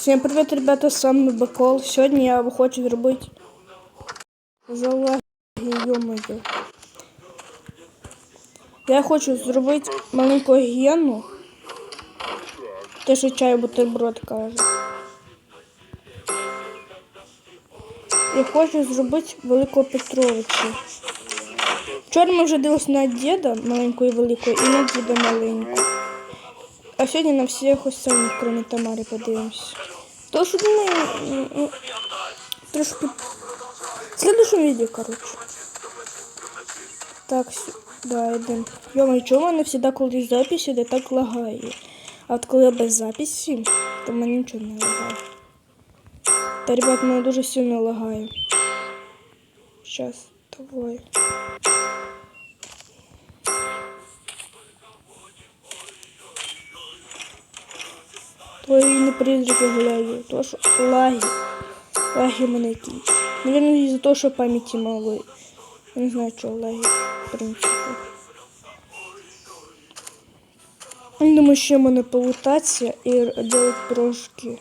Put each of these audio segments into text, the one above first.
Всем привет, ребята, с вами Бакол. Сьогодні я хочу зробити залаги, йомою. Я хочу зробити маленьку гієну. Те, що чай бутерброд каже. Я хочу зробити великого Петровича. Вчора ми вже дивилися на діда маленького і великого, і на діда маленького. А сьогодні на всіх остальних, крім Тамари, подивимось. То що думаю, м, м, трошки. В следующем видео, короче. Так, да, йдемо. Йома, чому мене завжди, коли запись іде, так лагає. А от коли без записі, то в мене нічого не лагає. Та, ребят, мене дуже сильно лагає. Сейчас, давай. Твої не призраки гуляю. То що лаги. Лаги мене якісь. Наверное, из-за того, що пам'яті мало. Я не знаю, чого лаги, в принципі. Я думаю, ще мене полутатися і робити трошки.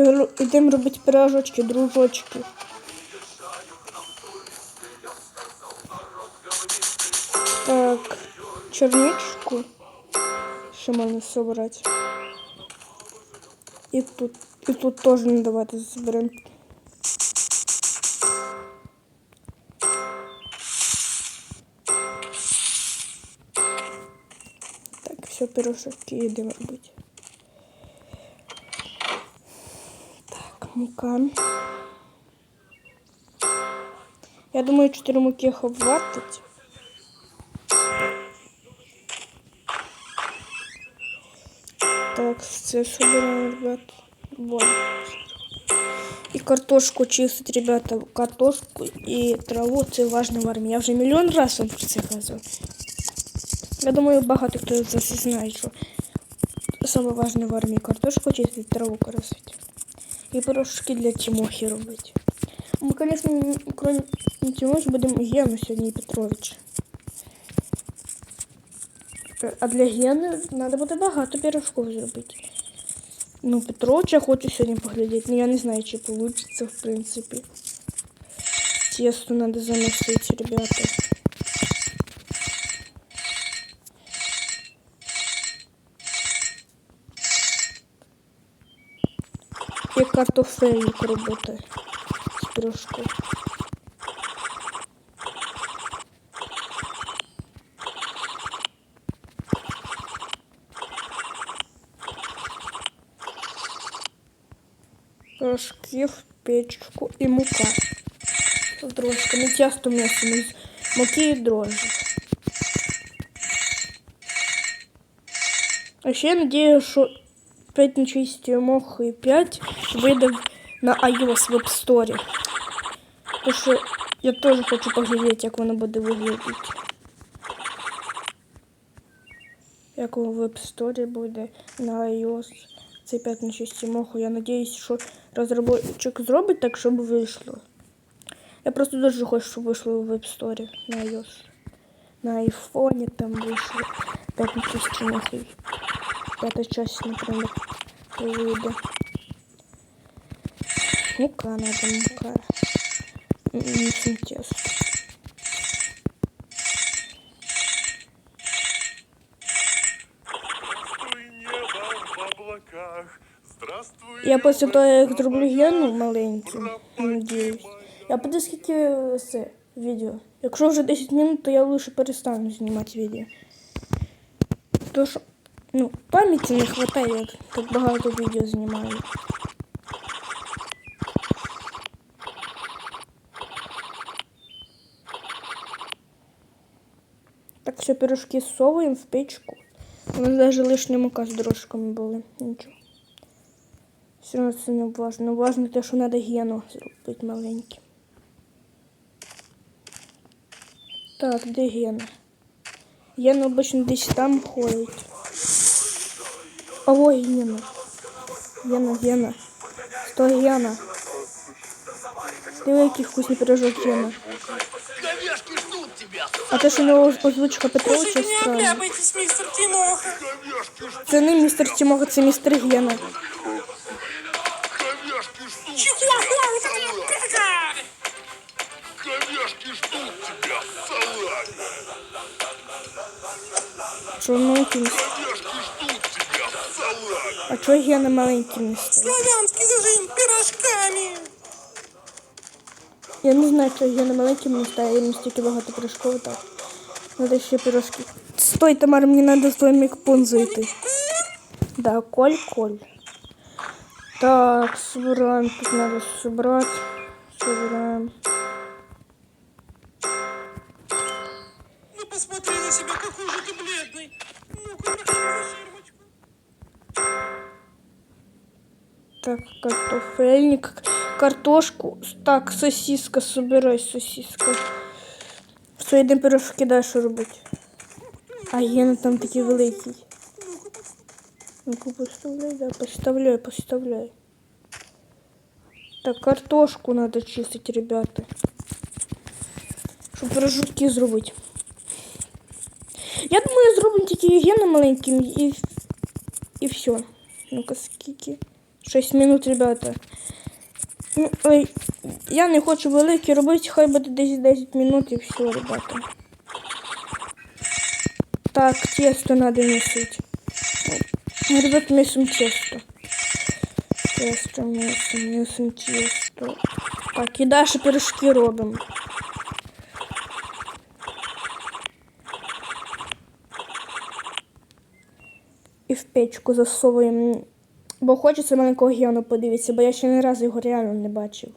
Все, йдемо робити пирожочки, дружочки. Так, черничку ще можна собрати. І тут, і тут теж не давати зберемо. Так, все, пирожки йдемо робити. мука. Я думаю, 4 муки хватить. Так, це собираем, ребят. Вот. І картошку чистить, ребята. Картошку і траву це важно в армії. Я вже мільйон разів вам про це казав. Я думаю, багато хто з вас знає, що саме важне в армії картошку чистить, траву красить. І порошки для Тимохи робити. Ми, звісно, крім Тимохи будемо Гену сьогодні і Петровича. А для Гени треба буде багато пірожків зробити. Ну, Петровича хочу сьогодні поглядіти, але я не знаю, чи вийде, в принципі. Тесто треба замісити, ребята. І картофельник робити з пірожком. Пирожки в печку і мука. З дрожками. Тесто м'ясом із муки і дрожжів. А ще я надію, що 5 на 6 мох і 5 вийде на iOS в App Store. Тому що я теж хочу поглядіти, як воно буде виглядати. Як в App Store буде на iOS. Це 5 на 6 моху. Я надіюсь, що розробник зробить так, щоб вийшло. Я просто дуже хочу, щоб вийшло в App Store на iOS. На айфоні там вийшло 5 на 6 моху. Пятая часть, например, выйдет. Мука надо, мука. Не. Здравствуй, Я після того, як зроблю гену маленький, надіюсь. Я буду скільки це відео. Якщо вже 10 минут, то я лише перестану знімати відео. То що, ну, пам'яті не вистачає, як так багато відео знімаю. Так все, пирожки совуємо в печку. Нас навіть лишня мука з дрожками були. Нічого. Все одно це не важно. Важно те, що треба гену зробити маленьким. Так, де гена? Гена обично десь там ходить. Ой, Гена. Гена, Гена. Сто Гена. Диви, який вкусний пирожок Гена. А те, що у нього озвучка Петровича Слушайте, не странна. мистер Тимоха. Це не містер Тімога, це містер Гена. говяжки А чого Гена маленький містер? Славянский зажим пирожками. Я не знаю, чого Гена маленький містер, а я їм стільки багато пирожков так. Надо ще пирожки. Стой, Тамара, мені треба з твоїм мікпун зайти. Да, коль, коль. Так, собираем. Тут надо собрать. Собираем. Ну посмотри на себя, какой же ты бледный. Ну-ка, Так, картофельник, картошку. Так, сосиска, собирай сосиска. Все, йдемо пирожки далі робити. А Гена там такий великий. Ну-ка, поставляй, да, поставляй, поставляй. Так, картошку надо чистить, ребята. Щоб пирожки зробити. Я думаю, зробимо тільки Гена маленьким і, і все. Ну-ка, скільки? 6 минут, ребята. Ну, ой, я не хочу великі робити, хай буде десь 10 минут і все, ребята. Так, тесто надо місити. Ну, Ребят, місим тесто. Тесто місим, місим тесто. Так, і далі пирожки робимо. І в печку засовуємо. Бо хочеться маленького гену подивитися, бо я ще ні разу його реально не бачив.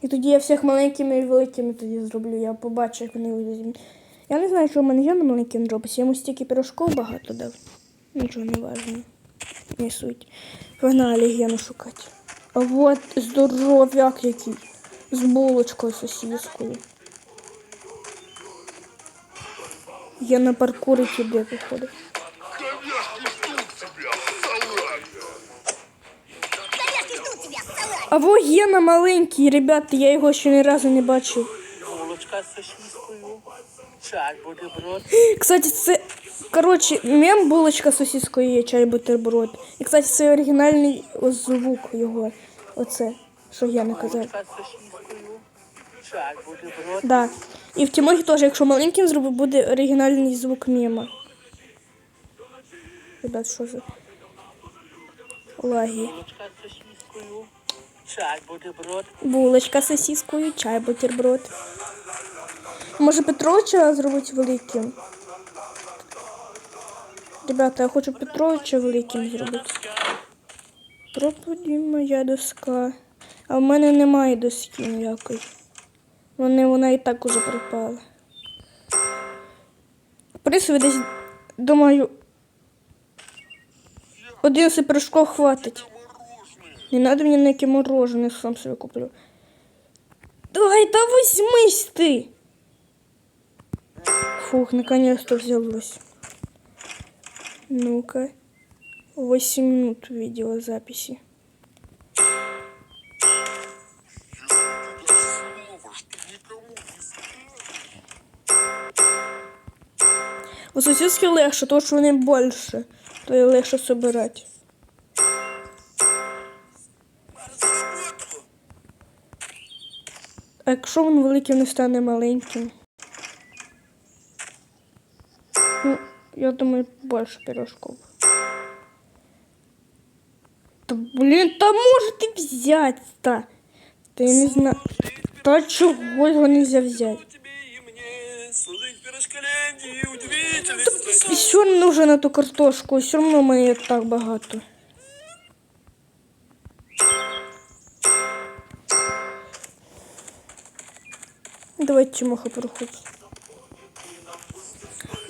І тоді я всіх маленькими і великими тоді зроблю. Я побачу, як вони вийдуть. Я не знаю, що в мене ген маленьким робиться. Я йому стільки пирожков багато дав. Нічого не важливо. Не суть. Погнали гену шукати. А от здоров'як який. З булочкою сосіскою. Походу. Салат. Говяжки ждут тебя, салат! А во Гена маленький, ребята, я його ще ні разу не бачив. Булочка з сосискою. Чай, бутерброд. Кстати, це. Коротше, мем булочка з сосіскою є чай бутерброд. І, кстати, це оригінальний звук його. Оце, що я не казав. Чай, бутерброд. Да. І в Тімохі теж, якщо маленьким зробив, буде оригінальний звук мема. Ребят, що за лаги? Булочка з сосискою. Чай, бутерброд. Булочка з сосіскою, чай, бутерброд. Може Петровича зробити великим? Ребята, я хочу Петровича великим зробити. Пропаді моя доска. А в мене немає доски ніякої. Вони, вона і так уже пропала. В принципі, десь, думаю, 11 пирожков хватить. Не надо мне на яке мороженое, сам себе куплю. Давай, да возьмись ты. Фух, наконец-то взялось. Ну-ка. 8 минут видеозаписи. У сосиски легше, тому що вони більше. То і легше собирати. А якщо він великим не стане маленьким? Ну, я думаю, більше пирожков. Та блін, та можете взяти та. Та я не знаю. Та чого його нельзя взяти? И що не нужно на ту картошку? Все одно мені так багато. Давайте Тимоха проходить.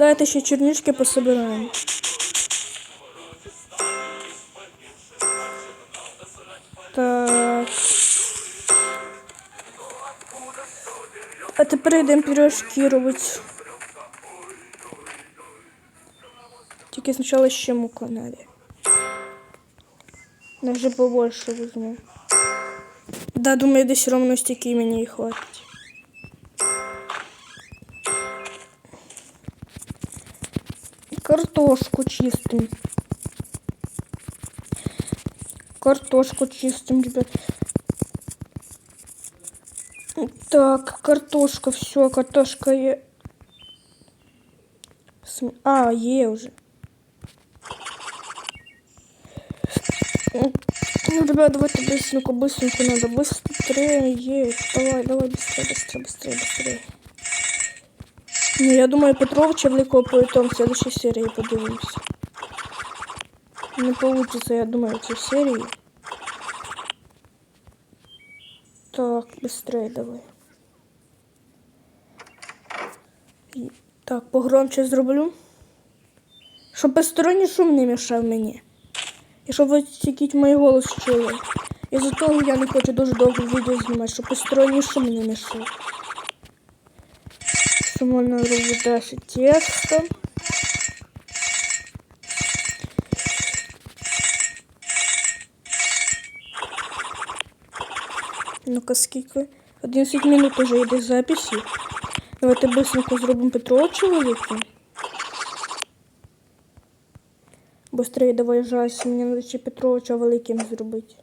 Давайте ще чернички пособираємо. Так. А тепер йдемо пірожки робити. Тільки спочатку ще муку надо. Я вже побольше візьму. Да, думаю, десь ровно стільки мені і хватить. Картошку чистим. Картошку чистим, ребят. Так, картошка, все, картошка. См- А, є вже. Ну, ребят, давайте быстренько, быстренько надо, быстрее, е, давай, давай, быстрее, быстрее, быстрее, быстрее. Ну, я думаю, Петровича Великого потом в следующей серии подивимся. Не получится, я думаю, в этой серии. Так, быстрее давай. Так, погромче зроблю. Щоб посторонній шум не мішав мені. І щоб ви тільки мій голос чули. І за того я не хочу дуже довго відео знімати, щоб посторонній шум не мішав. Що можна робити далі тесто. Ну-ка, скільки? 11 минут уже йде записі. Давайте быстренько зробимо Петровича великим. Быстрее давай жайся, мені треба ще Петровича великим зробити.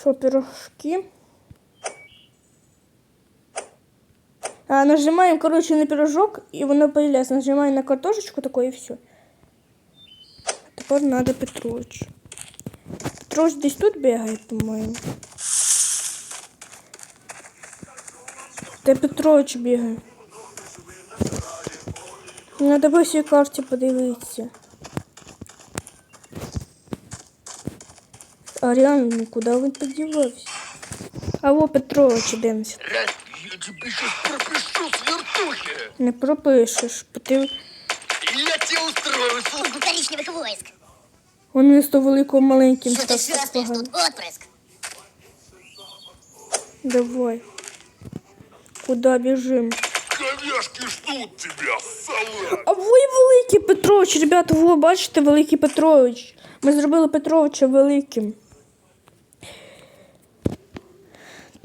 Що, пирожки? А, нажимаем, короче, на пирожок, и воно появляется. Нажимаем на картошечку такое, и все. Тепер надо Петрович. Петрович десь тут бігає, по-моєму. Де Петрович бігає? Надо по всій карті подивитися. А реально, ну, куди він подівався? А во Петрович дивимося. Я, я тебе сейчас пропишу с вертухи. Не пропишеш, бо ти Я тебе устрою службу. службу коричневых войск. он місто великого маленьким Что ты став так шастаешь погано. тут, отпрыск? Давай. Куда біжим? Коняшки ждут тебя, салат. А ви великий Петрович, ребята, ви бачите, великий Петрович. Ми зробили Петровича великим.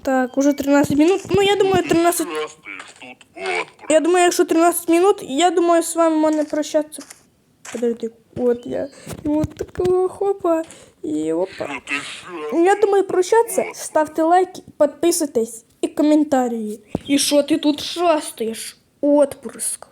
Так, уже 13 минут. Ну, я думаю, 13... Шастаешь тут, отпуск. Я думаю, якщо 13 минут, я думаю, з вами можна прощатися. Подожди, от я. І от такого хопа. І опа. Я думаю, прощатися. Ставте лайки, підписуйтесь і коментарі. І що ти тут шастаєш? Отпуск.